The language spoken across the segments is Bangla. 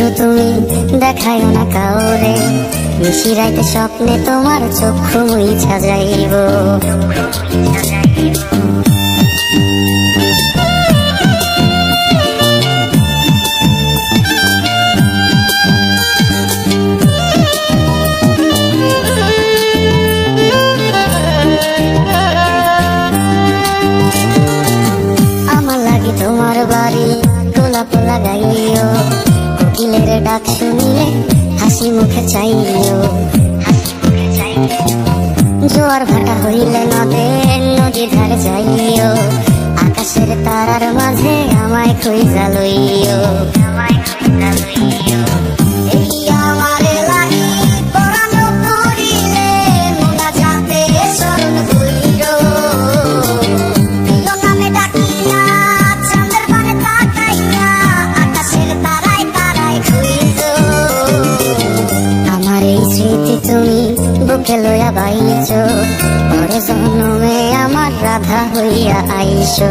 অশ্রু তুমি দেখায় না কাউরে। মিশিরাইতে স্বপ্নে তোমার চক্ষু মুই যাইব। মুখে চাইল জোয়ার ভাটা হইল নদের নদী ধারে যাইও। আকাশের তারার মাঝে আমায় খুঁজা লইও। স্মৃতি তুমি বুকে লইয়া বাইছ। পরে জন্মে আমার রাধা হইয়া আইসো।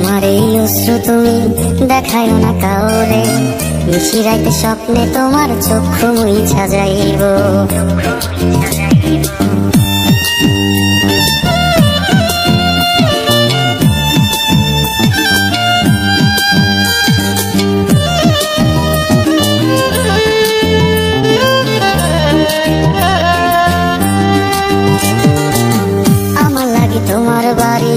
তোমার এই অশ্রু তুমি দেখায় না কাউরে। নিশি রাইতে স্বপ্নে তোমার চক্ষু মুইছা যাইব আমার লাগে তোমার বাড়ি।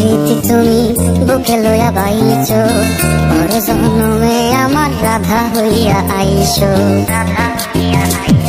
স্মৃতি তুমি বুকে লইয়া বাইছ। পরে আমার রাধা হইয়া আইছো রাধা হইয়া আইসো।